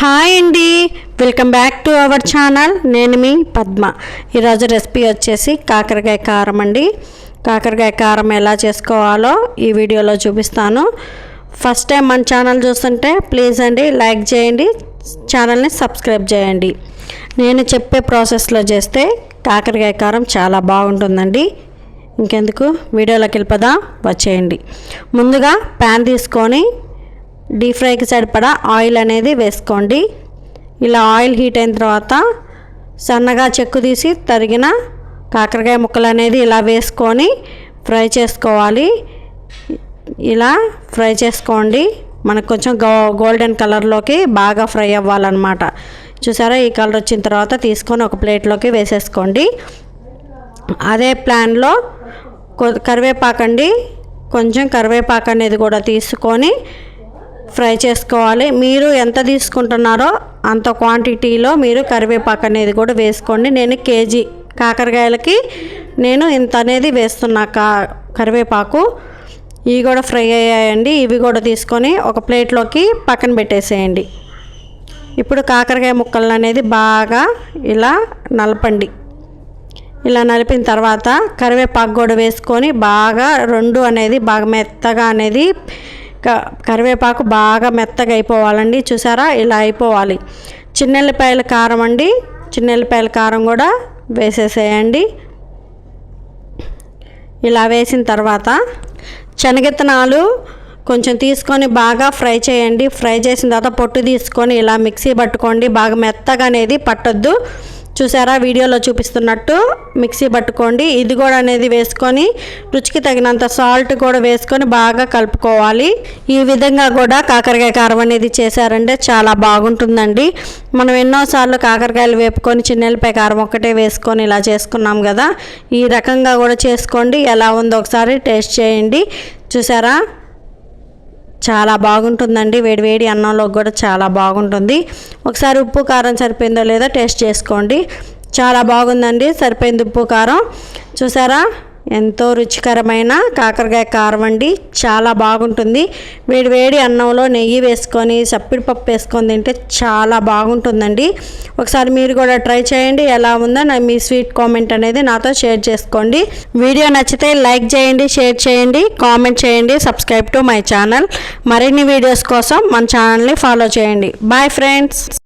Hi అండి. Welcome back to our channel. నేను మీ పద్మ. ఈరోజు రెసిపీ వచ్చేసి కాకరకాయ కారం అండి. కాకరకాయ కారం ఎలా చేసుకోవాలో ఈ వీడియోలో చూపిస్తాను. ఫస్ట్ టైం మన ఛానల్ చూస్తుంటే ప్లీజ్ అండి లైక్ చేయండి. ఛానల్ని సబ్స్క్రైబ్ చేయండి. నేను చెప్పే ప్రాసెస్లో చేస్తే కాకరకాయ కారం చాలా బాగుంటుందండి. ఇంకెందుకు? వీడియోలోకి వెళ్ళిపోదాం. వచ్చేయండి. ముందుగా ప్యాన్ తీసుకొని డీప్ ఫ్రైకి సరిపడా ఆయిల్ అనేది వేసుకోండి. ఇలా ఆయిల్ హీట్ అయిన తర్వాత సన్నగా చెక్కు తీసి తరిగిన కాకరకాయ ముక్కలు అనేది ఇలా వేసుకొని ఫ్రై చేసుకోవాలి. ఇలా ఫ్రై చేసుకోండి. మనకు కొంచెం గో గోల్డెన్ కలర్లోకి బాగా ఫ్రై అవ్వాలన్నమాట. చూసారా? ఈ కలర్ వచ్చిన తర్వాత తీసుకొని ఒక ప్లేట్లోకి వేసేసుకోండి. అదే ప్లాన్లో కరివేపాకండి. కొంచెం కరివేపాకు అనేది కూడా తీసుకొని ఫ్రై చేసుకోవాలి. మీరు ఎంత తీసుకుంటున్నారో అంత క్వాంటిటీలో మీరు కరివేపాకు అనేది కూడా వేసుకోండి. నేను కేజీ కాకరకాయలకి నేను ఇంత అనేది వేస్తున్నా కా కరివేపాకు. ఇవి కూడా ఫ్రై అయ్యాయండి. ఇవి కూడా తీసుకొని ఒక ప్లేట్లోకి పక్కన పెట్టేసేయండి. ఇప్పుడు కాకరకాయ ముక్కలను అనేది బాగా ఇలా నలపండి. ఇలా నలిపిన తర్వాత కరివేపాకు కూడా వేసుకొని బాగా రెండు అనేది బాగా మెత్తగా అనేది కరివేపాకు బాగా మెత్తగా అయిపోవాలండి. చూసారా? ఇలా అయిపోవాలి. చిన్నెల్లిపాయల కారం అండి. చిన్నెల్లిపాయల కారం కూడా వేసేసేయండి. ఇలా వేసిన తర్వాత శనగిత్తనాలు కొంచెం తీసుకొని బాగా ఫ్రై చేయండి. ఫ్రై చేసిన తర్వాత పొట్టు తీసుకొని ఇలా మిక్సీ పట్టుకోండి. బాగా మెత్తగా అనేది పట్టొద్దు. చూసారా? వీడియోలో చూపిస్తున్నట్టు మిక్సీ పట్టుకోండి. ఇది కూడా అనేది వేసుకొని రుచికి తగినంత సాల్ట్ కూడా వేసుకొని బాగా కలుపుకోవాలి. ఈ విధంగా కూడా కాకరకాయ కారం అనేది చేశారంటే చాలా బాగుంటుందండి. మనం ఎన్నోసార్లు కాకరకాయలు వేపుకొని చిన్నెల్లిపాయ కారం ఒక్కటే వేసుకొని ఇలా చేసుకున్నాం కదా. ఈ రకంగా కూడా చేసుకోండి. ఎలా ఉందో ఒకసారి టేస్ట్ చేయండి. చూసారా? చాలా బాగుంటుందండి. వేడివేడి అన్నంలో కూడా చాలా బాగుంటుంది. ఒకసారి ఉప్పు కారం సరిపోయిందో లేదో టేస్ట్ చేసుకోండి. చాలా బాగుందండి. సరిపోయింది ఉప్పు కారం. చూసారా? ఎంతో రుచికరమైన కాకరకాయ కారం అండి. చాలా బాగుంటుంది. వేడి వేడి అన్నంలో నెయ్యి వేసుకొని చప్పిడి పప్పు వేసుకొని తింటే చాలా బాగుంటుందండి. ఒకసారి మీరు కూడా ట్రై చేయండి. ఎలా ఉందో నా మీ స్వీట్ కామెంట్ అనేది నాతో షేర్ చేసుకోండి. వీడియో నచ్చితే లైక్ చేయండి షేర్ చేయండి కామెంట్ చేయండి సబ్స్క్రైబ్ టు మై ఛానల్. మరిన్ని వీడియోస్ కోసం మన ఛానల్ని ఫాలో చేయండి. Bye friends.